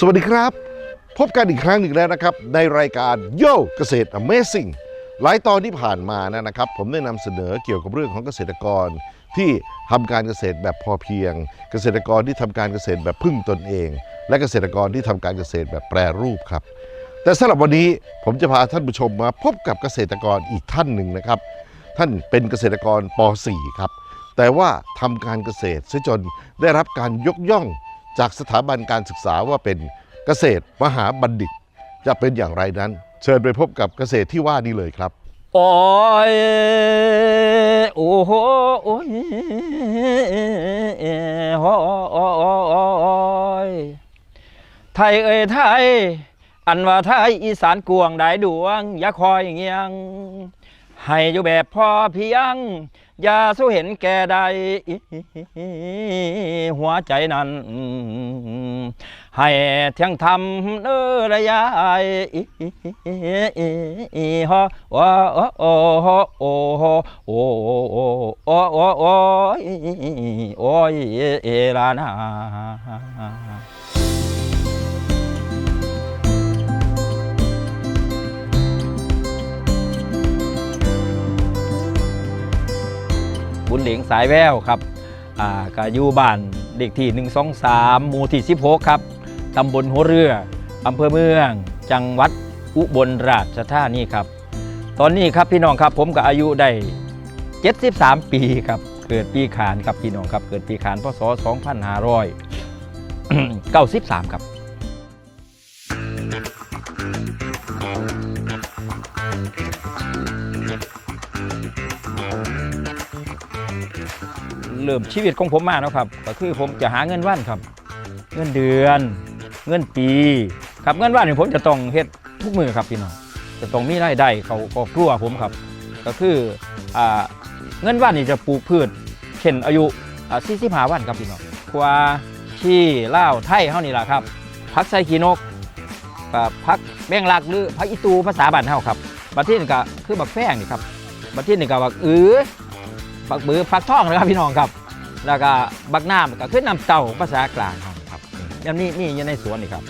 สวัสดีครับ พบกันอีกครั้งหนึ่งแล้วนะครับ ในรายการโยเกษตร Amazing หลายตอนที่ผ่านมานะครับ ผมได้นำเสนอเกี่ยวกับเรื่องของเกษตรกร ที่ทำการเกษตรแบบพอเพียง เกษตรกรที่ทำการเกษตรแบบพึ่งตนเอง และเกษตรกรที่ทำการเกษตรแบบแปรรูปครับ แต่สำหรับวันนี้ผมจะพาท่านผู้ชมมาพบกับเกษตรกรอีกท่านหนึ่งนะครับ ท่านเป็นเกษตรกรป .4 ครับแต่ว่าทำการเกษตรเสียจนได้รับการยกย่อง จากสถาบันการศึกษาว่าเป็นเกษตรมหาบัณฑิต จะเป็นอย่างไรนั้น เชิญไปพบกับเกษตรที่ว่านี้เลยครับโอ้ยโอ้โหโอ้ยโอ้ยไทยเอ้ยไทย อันว่าไทยอีสานกวงได้ดวงอย่าคอยเงียง ให้อยู่แบบพอเพียง อย่าสู้เห็นแก่ใด หัวใจนั้น ให้เที่ยงทำเนอระยายฮอวะโอโอโอโอโอโอโอโอโอโอยโอยเอลานา บุญเหลียงสายแววครับอ่าก็อยู่บ้านเด็กที่ 123 หมู่ที่ 16 ครับตำบลหัวเรืออำเภอเมือง จังหวัดอุบลราชธานีครับ ตอนนี้ครับพี่น้องครับผมก็อายุได้ 73 ปีครับ เกิดปีขานครับพี่น้องครับ เกิดปีขานพศ 2593 ครับ เริ่มชีวิตของผมมาแล้วครับ ก็คือผมจะหาเงินว่านครับ เงินเดือน เงินปี ครับเงินว่านนี่ผมจะต้องเฮ็ดทุกมือครับพี่น้องจะต้องมีรายได้เขาครอบครัวผมครับ ก็คืออเงินว่านนี่จะปลูกพืชเช่นอายุอ่า45วันครับพี่น้องกว่าชี่ล่าวไทยเฮานี่ล่ะครับพักไซขีนกกับพักแมงลักหรือพักอีตูภาษาบ้านเฮาครับบัดที่นี่ก็คือบักแป้งนี่ครับบัดที่นี่ก็บักอือ บักบือฟักทองนะครับพี่น้องครับ แล้วก็บักน้ำก็ขึ้นน้ำเต่าภาษากลางครับยันนี่นี่อยังในสวนนี่ครับ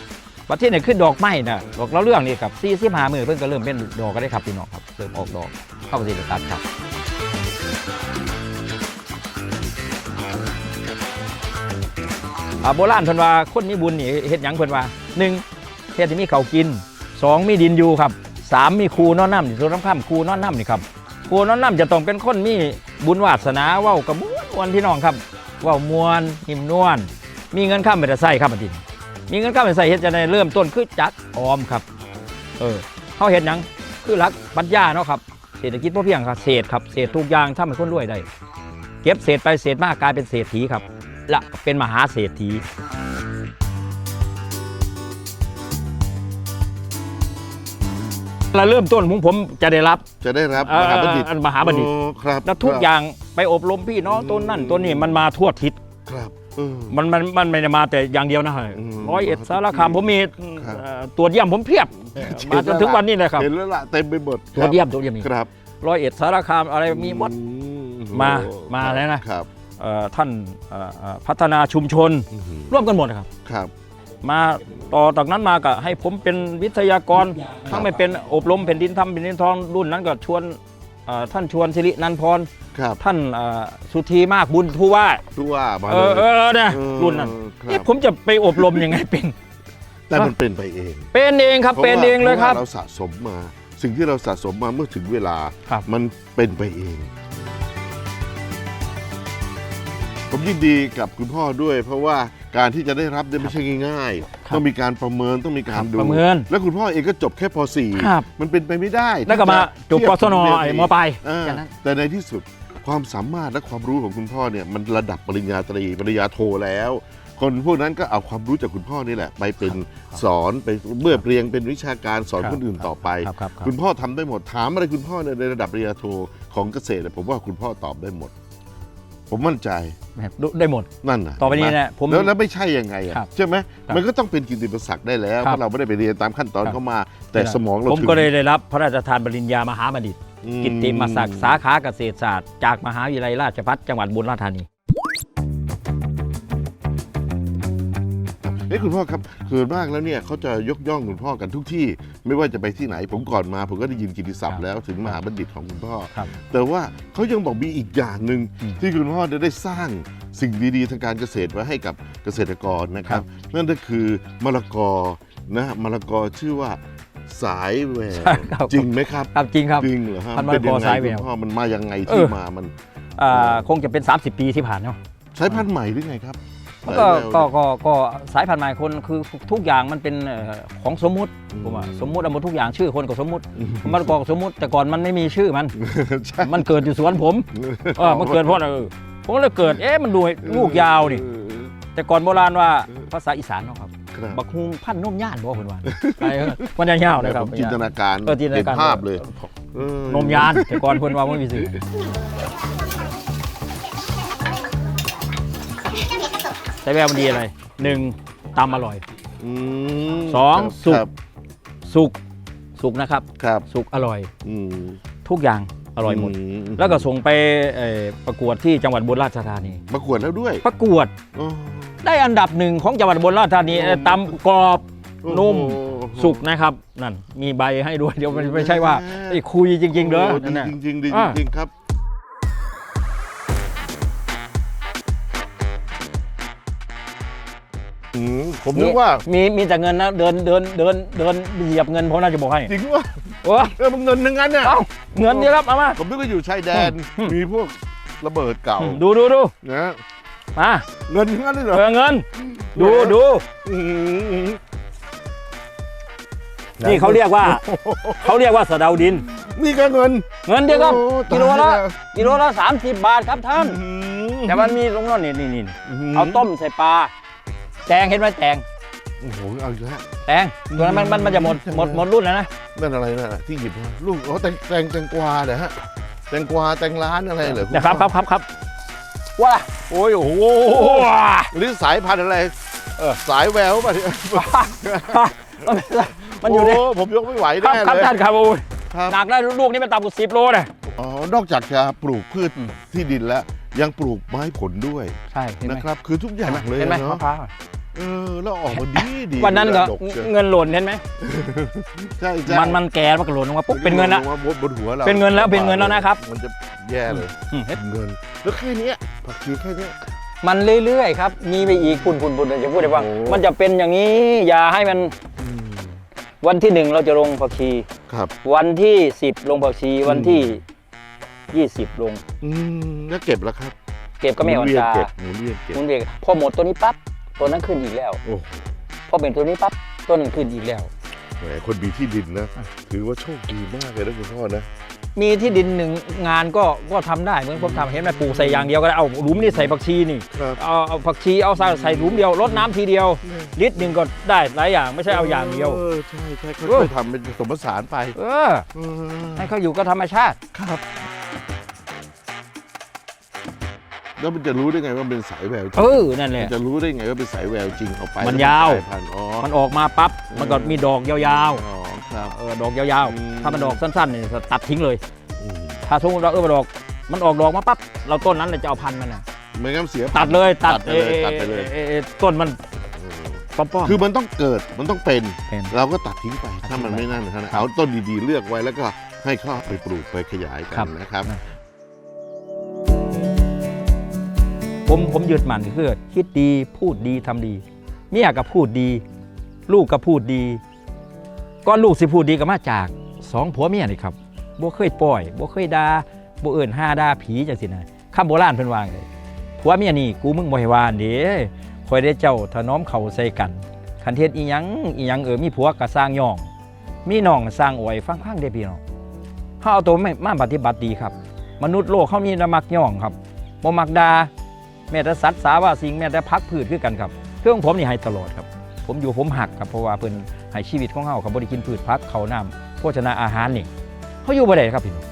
ประเทศนี่ขึ้นดอกไม้นะดอกเราเรื่องนี่ครับสี่สิบห้ามือเพิ่งก็เริ่มเป็นดอกก็ได้ครับพี่น้องครับเริ่มออกดอกเข้าไปสิตัดครับโบราณเพิ่นว่าคนมีบุญนี่เฮ็ดหยังเพิ่นว่าหนึ่งเฮ็ดที่มีเขากินสองมีดินอยู่ครับสามมีครูนอนน้ำนี่ส่วนน้ำข้ามครูนอนน้ำนี่ครับครูน้อนน้ำจะต้องเป็นคนมี บุญวาสนาเว้ากับมวนมวนพี่น้องครับเว้ามวนหิมนวลมีเงินข้ามไปแต่ใส่ครับอาทิตย์มีเงินข้ามไปใส่เฮ็ดจะได้เริ่มต้นคือจักออมครับ เออเขาเห็นหยังคือรักปัญญาเนาะครับเศรษฐกิจพอเพียงครับเศษครับเศษทุกอย่างทำให้คนรวยได้ เก็บเศษไปเศษมากกลายเป็นเศรษฐีครับและเป็นมหาเศรษฐี แล้วเริ่มต้นของผมจะได้รับจะได้รับเอ่อมหาบัณฑิตอันมหาบัณฑิตโอ้ครับแล้วทุกอย่างไปอบรมพี่น้องต้นนั่นต้นนี้มันมาทั่วทิศครับเออ มันมันมันไม่ได้มาแต่อย่างเดียวนะฮะอืมร้อยเอ็ดสารคามผมมีครับ เอ่อตรวจเยี่ยมผมเพียบมาจนถึงวันนี้เลยครับเห็นแล้วล่ะเต็มไปหมดตรวจเยี่ยมตรวจเยี่ยมมีครับร้อยเอ็ดสารคามอะไรมีหมด อืมาโอ้มาแล้วนะ ครับเอ่อท่านเอ่อเอ่อพัฒนาชุมชน อื้อหือร่วมกันหมดนะครับ ครับ มาต่อจากนั้นมาก็ให้ผมเป็นวิทยากรทั้งไม่เป็นอบรมแผ่นดินทำแผ่นดินทองรุ่นนั้นก็ชวนเอ่อท่านชวนสิรินันพรครับท่านเอ่อสุธีมากบุญผู้ว่าผู้ว่ามาเอเลอยเออเนี่ยเออรุ่นนั้นครับเอ๊ะผมจะไปอบรมยังไงเป็นแต่มันเป็นไปเอง เป็นเองครับพราะเป็นว่าเองเลยครับพาะว่าเราสะสมมา สิ่งที่เราสะสมมาเมื่อถึงเวลาครับมันเป็นไปเอง ผมยินดีกับคุณพ่อด้วยเพราะว่า การที่จะได้รับเนี่ยไม่ใช่ง่ายครับๆต้องมีการประเมินต้องมีการดูประเมินแล้วคุณพ่อเองก็จบแค่ป ครับ .4 มันเป็นไปไม่ได้แล้วก็มาจบที่กจะศนเทียบไอ้กับมปลาย อ่าแค่นั้น แต่ในที่สุดความสามารถและความรู้ของคุณพ่อเนี่ยมันระดับปริญญาตรีปริญญาโทแล้ว คนพวกนั้นก็เอาความรู้จากคุณพ่อนี่แหละ ไปเป็นสอนไปเมื่อเรียงเป็นวิชาการสอนครับคนอื่นต่อไปครับครับครับคุณพ่อทำได้หมดถามอะไรคุณพ่อเนี่ยในระดับปริญญาโทของเกษตรเนี่ยผมว่าคุณพ่อตอบได้หมด ผมมั่นใจแบบได้หมดนั่นนะต่อไปนี้เห็หเนี่ยผมแล้วแล้วไม่ใช่ยังไงอะครับใช่ไหมครับมันก็ต้องเป็นกิตติมศักดิ์ได้แล้วครัเพบราะเราไม่ได้ไปเรียนตามขั้นตอนครับเข้ามา แต่สมองเราผมถึงก็เลยได้รับพระราชทานปริญญามหาบัณฑิตอืกิตติมศักดิ์สาขาเกษตรศาสตร์จากมหาวิทยาลัยราชภัฏจังหวัดบุรีรัมย์ธานีเอ๊ะนี่คุณพ่อครับส่วนมากแล้วเนี่ยเขาจะยกย่องคุณพ่อกันทุกที่ ไม่ว่าจะไปที่ไหน ผมก่อนมา ผมก็ได้ยินกิตติศัพครัท์บแล้วถึงมหาบัณฑิตของคุณพ่อ ครับ แต่ว่าเขายังบอกมีอีกอย่างหนึ่งอืมที่คุณพ่อจะได้สร้างสิ่งดีๆทางการเกษตรไว้ให้กับเกษตรกรนะครับ นั่นก็คือมะละกอนะมะละกอชื่อว่าสายแววใช่ครับ จริงไหมครับ ครับจริงครับ จริงเหรอฮะพันธุ์มะละกอเป็นงไงสายแววคุณพ่อมันมายังไงเอที่อ มามัน อ่าคงจะเป็น 30 ปีที่ผ่านเนาะ ใช้พันธุ์ใหม่หรือไงครับมัน ก็สายแววก็ก็ก็สายพันธุ์ใหม่คนคือทุกอย่างมันเป็นเอ่อของสมมุติอืมผมว่าสมมุติเอาหมดทุกอย่างชื่อคนก็สมมุติอืมมันก็สมมุติแต่ก่อนมันไม่มีชื่อมัน ใช่ มันเกิดอยู่สวนผมเออมันเกิดเพราะอะไรเออผมก็เลยเกิดเอ๊ะมันดูลูกยาวดิเออแต่ก่อนโบราณว่าเออภาษาอีสานเนาะครับ ครับบักฮุงพันนมย่านบ่เพิ่นว่าไปเออมันยาวๆนะครับ ผมจินตนาการเออจินตเห็นานการภาพเลยเออนมยานแต่ก่อนเพิ่นว่าบ่มีชื่อ แต่แววมันดีอะไรหนึ่งตำอร่อย อืมสองครับสุก ครับสุกสุกนะครับ ครับสุกอร่อย อืมทุกอย่างอร่อยหมดแล้วก็ส่งไปเอ่อประกวดที่จังหวัดบุรีราชธานี ประกวดแล้วด้วยประกวดอ๋อได้อันดับหนึ่งของจังหวัดบุรีราชธานีเอ่อตำกรอบ นุ่มโอ้โหสุกนะครับนั่นมีใบให้ด้วยเดี๋ยวมันไม่ใช่ว่าไอ้คุยจริง ๆเด้อโดีนั่นน่ะจริงๆดีอ่าจริงๆครับ ผมนึกว่า มีมีแต่เงินนะเดินเดินเดินเดินเหยียบเงินผมน่าจะบอกให้จริงว่าโอ้เออมันเงินทั้งนั้นเนี่ยเอ้าเงินนี่ครับเอามาผมนึกว่าอยู่ชายแดนอืมมีพวกระเบิดเก่าดูดูดูนะมาเงินทั้งนั้นเลยเหรอเออเงิน ดูดูอืมนี่เขาเรียกว่าเขาเรียกว่าสะเดาดิน นี่ก็เงิน เงินเดียวครับโอ้กิโลตายละแล้วกิโลละ30บาทครับท่านอืมแต่มันมีลงนั่นนี่นี่นี่เอาต้มใส่ปลา แตงเห็นไหมแตงโอ้โหเอาอีกแล้ว แตงตัวนั้นมันมันมันจะหมดหมดหมดรุ่นแล้วนะนั่นอะไรนั่นอะที่หยิบมาลูกอ๋อแตงแตงแตงกวาเหรอฮะแตงกวาแตงร้านอะไรเหรอณนะครับครับครับครับว้าโอ้ยโอ้โหว้าอันนี้สายพันธุ์อะไรเออสายแววป่ะเนี่ยมันอยู่ในโผมยกไม่ไหวครับแน่ครับเลยท่านครับโอ้ยครับหนักได้ลูกนี่มันต่ำกว่าสิบโลนะอ๋อนอกจากจะปลูกพืชอืมที่ดินแล้ว ยังปลูกไม้ผลด้วยใช่เห็นไหมนะครับ คือทุกอย่างเลยเห็นไหมเนาะ มะพร้าว เออแล้วออกมาดีดีวันนั้นก็ดกเชียวเงินหล่นเห็นไหมใช่ใช่มันมันแก่มันก็หล่นลงมาปุ๊บเป็นเงินละลงมาบนหัวเราเป็นเงินแล้วเป็นเงินแล้วนะครับ มันจะแย่เลยอืมเห็นเงิน แล้วแค่เนี้ยผักชีแค่เนี้ย มันเรื่อยๆครับมีไปอีกปุ่นปุ่นปุ่นจะพูดได้ว่าโอ้ มันจะเป็นอย่างนี้ อย่าให้มันอืมวันที่หนึ่งเราจะลงผักชี ครับ วันที่สิบลงผักชีวันที่ยี่สิบลง อืมแล้วเก็บแล้วครับเก็บก็ไม่อ่อนหมุเวียชาเก็บหมุนเวียนเก็บ หมุนเวียนพอหมดตัวนี้ปั๊บ ตัวนั้นขึ้นอีกแล้ว โอ้โหพอเป็นตัวนี้ปั๊บตัวนั้นขึ้นอีกแล้ว แหมคนมีที่ดินนะ ถือว่าโชคดีมากเลยนะคุณพ่อนะ มีที่ดินหนึ่งงานก็ก็ทำได้เหมือนผมทำเห็นไหมปลูกใส่อย่างเดียวก็ได้เอาหลุมนี่ใส่ผักชีนี่ครับ เอาเอาผักชีเอาใส่ใส่หลุมเดียวรดน้ำทีเดียวลิตรหนึ่งก็ได้หลายอย่างไม่ใช่เอาอย่างเดียวเออใช่ใช่เอค่ออยๆทำเป็นผสมผสานไปเออเออให้เขาอยู่ก็ธรรมชาติครับ แล้วมันจะรู้ได้ไงว่าเป็นสายแววจริเองอนั่นแหมัละ นจะรู้ได้ไงว่าเป็นสายแววจริงเอาไปมันยาว แล้เป็นสพันธุ์อ๋อมันออกมาปั๊บมันก็มีดอกยาวอ๋อครับ ๆเออดอกยาวอืม ๆ ถ้ามันดอกสั้นๆเนี่ยตัดทิ้งเลย อืมถ้าสมมติเราเออมันดอกมันออกดอกมาปั๊บเราต้นนั้นเราจะเอาพันธุ์มันน่ะไม่งั้นเสีย ตัดเลยตัดตัดไปเลยเอ่อตัดไปเลยเอ่อเอ่อต้นมันอืมป้อมๆ คือมันต้องเกิดมันต้องเป็น เป็นเราก็ตัดทิ้งไปตัดทิ้งถ้ามันไปไม่นั่นนะเอาต้นดีๆเลือกไว้แล้วก็ให้เข้าไปปลูกไปขยายกัครันบนะครับ ผมผมยึดมันคือคิดดีพูดดีทำดีเมียก็พูดดี ลูกก็พูดดีก็ลูกสิพูดดีก็มาจากสองผัวเมียนี่ครับบ่เคยปล่อยบ่เคยด่าบ่เอิ่นห้าด่าผีจังสินะคำโบราณเพิ่นว่าไงผัวเมียนี่กูมึงบ่ให้ว่าเด้คอยได้เจ้าถนอมเขาใส่กันคันเทศอีหยังอีหยังเออมีผัวก็สร้างย่อง มีน้องสร้างอวยฟังๆเด้พี่น้องเฮาเอาตัวมาปฏิบัติดีครับ มนุษย์โลกเขามีแต่มักย่องครับบ่มักด่า แม้แต่สัตว์สาว่าสิ่งแม้แต่พักพืชคือกันครับเครื่องผมนี่ให้ตลอดครับ ผมอยู่ผมหักครับเพราะว่าเพิ่นให้ชีวิตของเฮาครับบ่ได้กินพืชพักเขาน้ำโภชนาอาหารนี่เขาอยู่บ่ได้ครับพี่น้อง